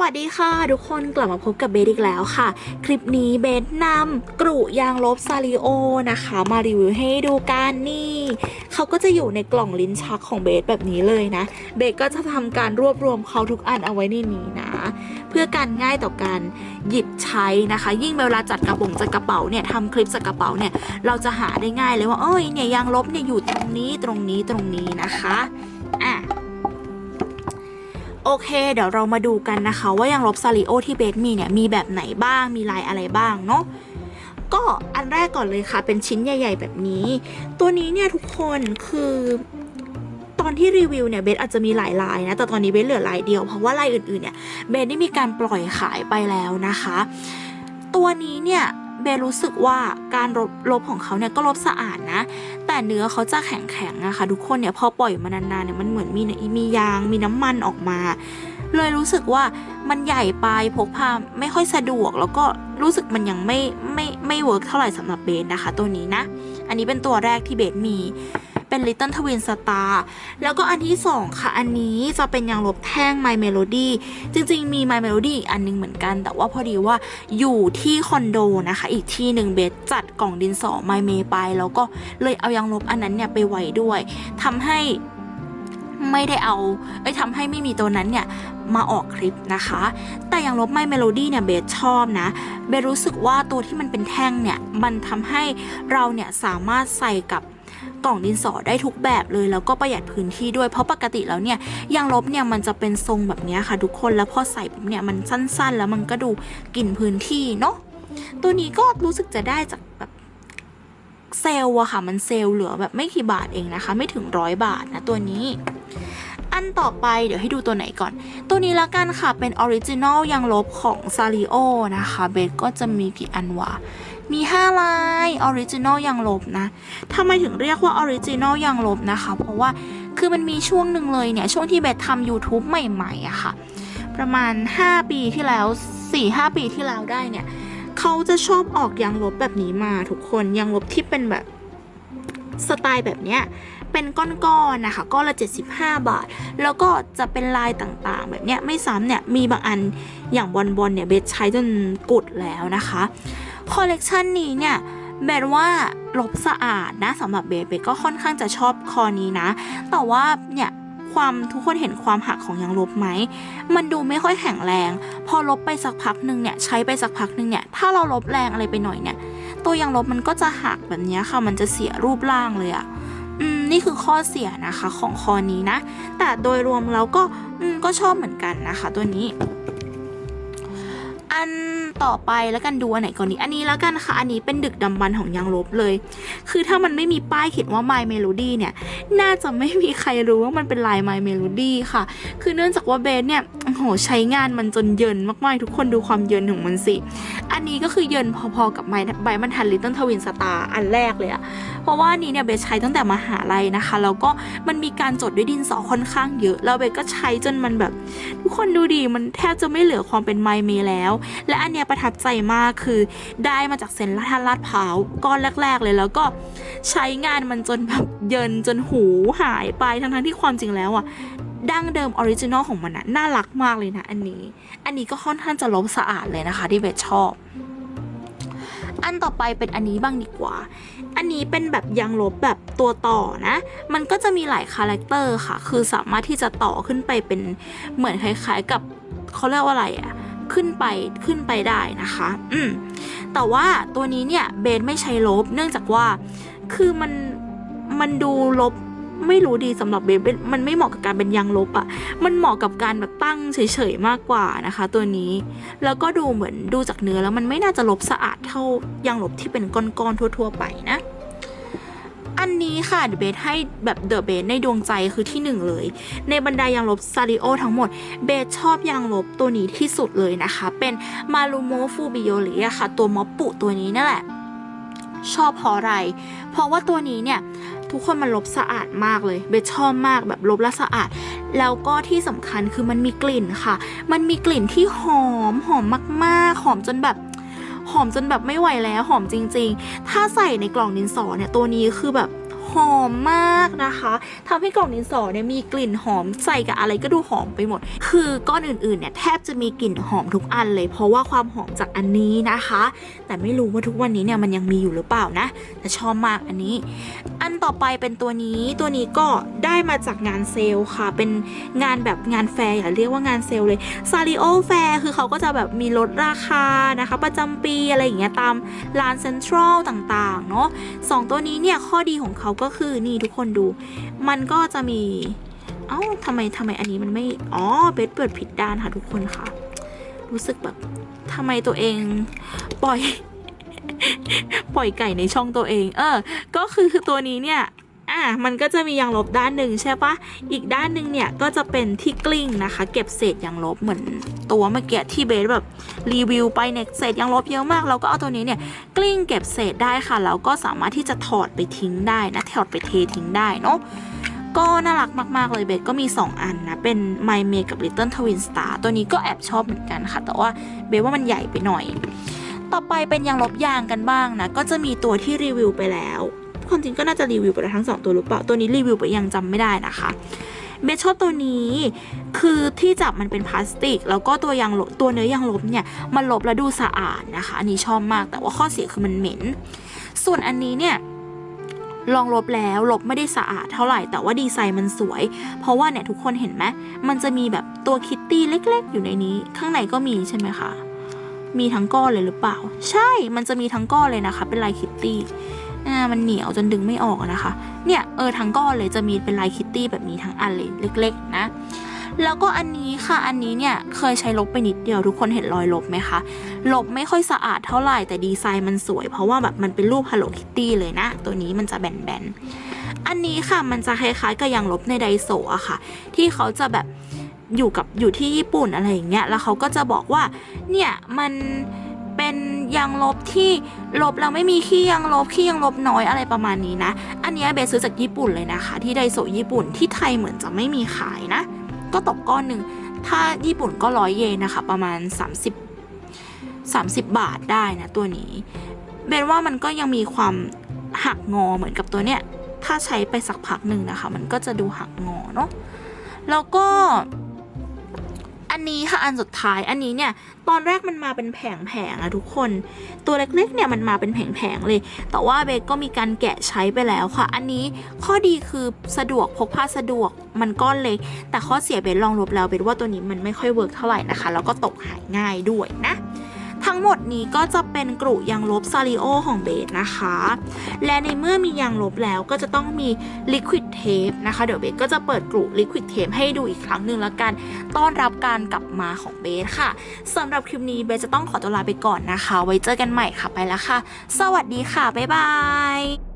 วัสดีค่ะ ทุกคนกลับมาพบกับเบสอีกแล้วค่ะ คลิปนี้เบสนำกรุยางลบซาริโอนะคะ มารีวิวให้ดูกันนี่เขาก็จะอยู่ในกล่องลิ้นชักของเบสแบบนี้เลยนะ เบสก็จะทำการรวบรวมเขาทุกอันเอาไว้ในนี้นะ เพื่อการง่ายต่อการหยิบใช้นะคะ ยิ่งเวลาจัดกระโปรงจัดกระเป๋าเนี่ยทำคลิปจัดกระเป๋าเนี่ยเราจะหาได้ง่ายเลยว่าเอ้ยเนี่ยยางลบเนี่ยอยู่ตรงนี้ตรงนี้ตรงนี้นะคะ โอเค เดี๋ยวเรามาดูกันนะคะ ว่ายางลบซาริโอที่เบสมีเนี่ยมีแบบไหนบ้างมีลายอะไรบ้างเนาะก็อันแรกก่อนเลยค่ะ เป็นชิ้นใหญ่ ๆ แบบนี้ ตัวนี้เนี่ยทุกคนคือตอนที่รีวิวเนี่ยเบสอาจจะมีหลายลายนะแต่ตอนนี้เบสเหลือลายเดียวเพราะว่าลายอื่นๆเนี่ยเบสได้มีการปล่อยขายไปแล้วนะคะ ตัวนี้เนี่ยเบสรู้สึกว่าการลบลบของเขาเนี่ยก็ลบสะอาดนะ เนื้อเขาจะแข็งๆอะคะทุกคนเนี่ยพอปล่อยมานานๆเนี่ยมันเหมือนมีมียางมีน้ำมันออกมา เลยรู้สึกว่ามันใหญ่ไปพกพาไม่ค่อยสะดวก แล้วก็รู้สึกมันยังไม่ไม่ไม่เวิร์กเท่าไหร่สำหรับเบสนะคะ ตัวนี้นะ อันนี้เป็นตัวแรกที่เบสมี เป็น Little Twin Star แล้วก็อันที่สองค่ะ อันนี้จะเป็นยางลบแท่ง My Melody จริง ๆ มี My Melody อีกอันนึงเหมือนกัน แต่ว่าพอดีว่าอยู่ที่คอนโดนะคะ อีกที่หนึ่งเบสจัดกล่องดินสอ My May ไป แล้วก็เลยเอายางลบอันนั้นเนี่ยไปไว้ด้วยทำให้ไม่ได้เอาเอ้ยทำให้ไม่มีตัวนั้นเนี่ยมาออกคลิปนะคะ แต่อย่างลบไม่เมโลดี้เนี่ยเบสชอบนะ เบสรู้สึกว่าตัวที่มันเป็นแท่งเนี่ย มันทำให้เราเนี่ยสามารถใส่กับ กล่องดินสอได้ทุกแบบเลยแล้วก็ประหยัดพื้นที่ด้วยเพราะปกติแล้วเนี่ยยางลบเนี่ยมันจะเป็นทรงแบบนี้ค่ะทุกคนแล้วพอใส่ปุ๊บเนี่ยมันสั้นๆ แล้วมันก็ดูกินพื้นที่เนาะตัวนี้ก็รู้สึกจะได้จากแบบเซลล์อะค่ะ มันเซลล์เหลือแบบไม่กี่บาทเองนะคะ ไม่ถึงร้อยบาทนะตัวนี้ อันต่อไปเดี๋ยวให้ดูตัวไหนก่อน ตัวนี้ละกันค่ะเป็นออริจินอลยางลบของซาริโอนะคะ เบสก็จะมีกี่อันวะ มี 5 ลายออริจินอลยางลบนะทำไมถึงเรียกว่าออริจินอลยางลบนะคะ เพราะว่าคือมันมีช่วงหนึ่งเลยเนี่ย ช่วงที่เบสทำ YouTube ใหม่ๆอะค่ะ ประมาณ 5 ปีที่แล้ว 4-5 ปีที่แล้วได้เนี่ย เขาจะชอบออกยางลบแบบนี้มาทุกคนยางลบที่เป็นแบบสไตล์แบบเนี้ยเป็นก้อนๆนะคะก้อนละ 75 บาท แล้วก็จะเป็นลายต่างๆ แบบเนี้ยไม่ซ้ำเนี่ยมีบางอันอย่างบอลบอลเนี่ยเบสใช้จนกุดแล้วนะคะ คอลเลกชันนี้เนี่ยเบสว่าลบสะอาดนะสำหรับเบเบก็ค่อนข้างจะชอบคอนี้นะ แต่ว่าเนี่ยความทุกคนเห็นความหักของยางลบไหม มันดูไม่ค่อยแข็งแรง พอลบไปสักพักหนึ่งเนี่ยใช้ไปสักพักหนึ่งเนี่ยถ้าเราลบแรงอะไรไปหน่อยเนี่ย ตัวยางลบมันก็จะหักแบบนี้ค่ะ มันจะเสียรูปร่างเลยอะอืมนี่คือข้อเสียนะคะของคอนี้นะ แต่โดยรวมแล้วก็อืมก็ชอบเหมือนกันนะคะ ตัวนี้ อัน ต่อไปแล้วกันดูอันไหนก่อนนี้อันนี้แล้วกันค่ะ อันนี้เป็นดึกดำบรรพ์ของยางลบเลย คือถ้ามันไม่มีป้ายเขียนว่า My Melody เนี่ย น่าจะไม่มีใครรู้ว่ามันเป็นลาย My Melody ค่ะ คือเนื่องจากว่าเบสเนี่ย โหใช้งานมันจนเยินมากๆ ทุกคนดูความเยินของมันสิ อันนี้ก็คือเยินพอๆกับไม้ใบมันทันลิตเติ้ลทวินสตาร์อันแรกเลยอะเพราะว่าอันนี้เนี่ยเบสใช้ตั้งแต่มหาลัยนะคะ แล้วก็มันมีการจดด้วยดินสอค่อนข้างเยอะ แล้วเบสก็ใช้จนมันแบบ ทุกคนดูดีมันแทบจะไม่เหลือความเป็นไมเมแล้ว และอันเนี้ยประทับใจมากคือได้มาจากเซนลาดลาดพร้าวก้อนแรก ๆ เลยแล้วก็ใช้งานมันจนแบบเยินจนหูหายไปทั้งๆที่ความจริงแล้วอะ ดั้งเดิมออริจินอลของมันอะน่ารักมากเลยนะอันนี้ อันนี้ก็ค่อนข้างจะลบสะอาดเลยนะคะ ที่เบสชอบ อันต่อไปเป็นอันนี้บ้างดีกว่า อันนี้เป็นแบบยางลบแบบตัวต่อนะ มันก็จะมีหลายคาแรคเตอร์ค่ะ คือสามารถที่จะต่อขึ้นไปเป็นเหมือนคล้ายๆกับเขาเรียกว่าอะไรอะขึ้นไปขึ้นไปได้นะคะ อืมแต่ว่าตัวนี้เนี่ยเบนไม่ใช้ลบ เนื่องจากว่าคือมันมันดูลบ ไม่รู้ดีสำหรับเบนเป็นมันไม่เหมาะกับการเป็นยางลบอะ่ะมันเหมาะกับการแบบตั้งเฉยๆมากกว่านะคะ ตัวนี้ แล้วก็ดูเหมือนดูจากเนื้อแล้วมันไม่น่าจะลบสะอาดเท่ายางลบที่เป็นก้อนๆทั่ว ๆ ไปนะอันนี้ค่ะเดอะเบสให้แบบเดอะเบสในดวงใจคือที่หนึ่งเลย ในบรรดายางลบซาริโอทั้งหมดเบสชอบยางลบตัวนี้ที่สุดเลยนะคะ เป็นมารูโมฟูบิโอริอะค่ะ ตัวมอปปุตัวนี้นั่นแหละ ชอบเพราะอะไร เพราะว่าตัวนี้เนี่ย ทุกคนมันลบสะอาดมากเลยเบสชอบมากแบบลบและสะอาด แล้วก็ที่สำคัญคือมันมีกลิ่นค่ะ มันมีกลิ่นที่หอมหอมมากๆ หอมจนแบบหอมจนแบบไม่ไหวแล้วหอมจริง ๆ ถ้าใส่ในกล่องดินสอเนี่ยตัวนี้คือแบบ หอมมากนะคะทำให้กล่องดินสอเนี่ยมีกลิ่นหอมใส่กับอะไรก็ดูหอมไปหมด คือก้อนอื่นๆเนี่ยแทบจะมีกลิ่นหอมทุกอันเลย เพราะว่าความหอมจากอันนี้นะคะ แต่ไม่รู้ว่าทุกวันนี้เนี่ยมันยังมีอยู่หรือเปล่านะ แต่ชอบมากอันนี้ อันต่อไปเป็นตัวนี้ตัวนี้ก็ได้มาจากงานเซลล์ค่ะ เป็นงานแบบงานแฟร์อย่าเรียกว่างานเซลล์เลยซาริโอแฟร์คือเขาก็จะแบบมีลดราคานะคะ ประจำปีอะไรอย่างเงี้ยตามร้านเซ็นทรัลต่างๆเนาะสองตัวนี้เนี่ยข้อดีของเขาก็คือนี่ทุกคนดู มันก็จะมี เอ้าทำไมทำไมอันนี้มันไม่ อ๋อเบสเปิดผิดด้านค่ะทุกคนค่ะ รู้สึกแบบทำไมตัวเองปล่อย ปล่อยไก่ในช่องตัวเอง เออ ก็คือตัวนี้เนี่ย อะมันก็จะมียางลบด้านหนึ่งใช่ปะอีกด้านหนึ่งเนี่ยก็จะเป็นที่กลิ้งนะคะ เก็บเศษยางลบเหมือนตัวเมื่อกี้ที่เบสแบบรีวิวไปเนี่ยเศษยางลบเยอะมาก เราก็เอาตัวนี้เนี่ยกลิ้งเก็บเศษได้ค่ะแล้วก็สามารถที่จะถอดไปทิ้งได้นะถอดไปเททิ้งได้เนาะก็น่ารักมากๆเลยเบสก็มี 2 อันนะ เป็น My m a กับ Little Twin Star ตัวนี้ก็แอบชอบเหมือนกันค่ะ แต่ว่าเบสว่ามันใหญ่ไปหน่อย ต่อไปเป็นยางลบยางกันบ้างนะ ก็จะมีตัวที่รีวิวไปแล้ว ความจริงก็น่าจะรีวิวไปแล้วทั้งสองตัวหรือเปล่า ตัวนี้รีวิวไปยังจำไม่ได้นะคะเบสชอบตัวนี้คือที่จับมันเป็นพลาสติก แล้วก็ตัวยางลบตัวเนื้อยางลบเนี่ยมันลบแล้วดูสะอาดนะคะ อันนี้ชอบมากแต่ว่าข้อเสียคือมันเหม็น ส่วนอันนี้เนี่ยลองลบแล้วลบไม่ได้สะอาดเท่าไหร่ แต่ว่าดีไซน์มันสวย เพราะว่าเนี่ยทุกคนเห็นไหมมันจะมีแบบตัวคิตตี้เล็ก ๆ อยู่ในนี้ ข้างในก็มีใช่ไหมคะมีทั้งก้อนเลยหรือเปล่า ใช่มันจะมีทั้งก้อนเลยนะคะ เป็นลายคิตตี้ มันเหนียวจนดึงไม่ออกนะคะ เนี่ยเออทั้งก้อนเลยจะมีเป็นลายคิตตี้แบบนี้ทั้งอันเลยเล็ก ๆ นะ แล้วก็อันนี้ค่ะอันนี้เนี่ยเคยใช้ลบไปนิดเดียวทุกคนเห็นรอยลบไหมคะลบไม่ค่อยสะอาดเท่าไหร่แต่ดีไซน์มันสวย เพราะว่าแบบมันเป็นรูป Hello Kitty เลยนะ ตัวนี้มันจะแบนๆอันนี้ค่ะมันจะคล้ายๆกับยางลบในไดโซอะค่ะ ที่เขาจะแบบอยู่กับอยู่ที่ญี่ปุ่นอะไรอย่างเงี้ยแล้วเขาก็จะบอกว่าเนี่ยมัน ยางลบที่ลบแล้วไม่มีขี้ยางลบขี้ยางลบน้อยอะไรประมาณนี้นะ อันนี้เบสซื้อจากญี่ปุ่นเลยนะคะ ที่ไดโซญี่ปุ่นที่ไทยเหมือนจะไม่มีขายนะ ก็ตกก้อนหนึ่งถ้าญี่ปุ่นก็ร้อยเยนนะคะประมาณ 30 30 บาทได้นะตัวนี้เบนว่ามันก็ยังมีความหักงอเหมือนกับตัวเนี้ยถ้าใช้ไปสักพักหนึ่งนะคะ มันก็จะดูหักงอเนาะแล้วก็ อันนี้ค่ะอันสุดท้ายอันนี้เนี่ยตอนแรกมันมาเป็นแผงๆอะทุกคน ตัวเล็กๆเนี่ยมันมาเป็นแผงๆเลย แต่ว่าเบสก็มีการแกะใช้ไปแล้วค่ะ อันนี้ข้อดีคือสะดวกพกพาสะดวกมันก้อนเล็ก แต่ข้อเสียเบสลองลบแล้วเบสว่าตัวนี้มันไม่ค่อยเวิร์กเท่าไหร่นะคะ แล้วก็ตกหายง่ายด้วยนะ ทั้งหมดนี้ก็จะเป็นกรุยางลบซาริโอของเบสนะคะ และในเมื่อมียางลบแล้วก็จะต้องมีลิควิดเทปนะคะ เดี๋ยวเบสก็จะเปิดกรุลิควิดเทปให้ดูอีกครั้งหนึ่งแล้วกัน ต้อนรับการกลับมาของเบสค่ะสำหรับคลิปนี้เบสจะต้องขอตัวลาไปก่อนนะคะ ไว้เจอกันใหม่ค่ะไปแล้วค่ะ สวัสดีค่ะ บ๊ายบาย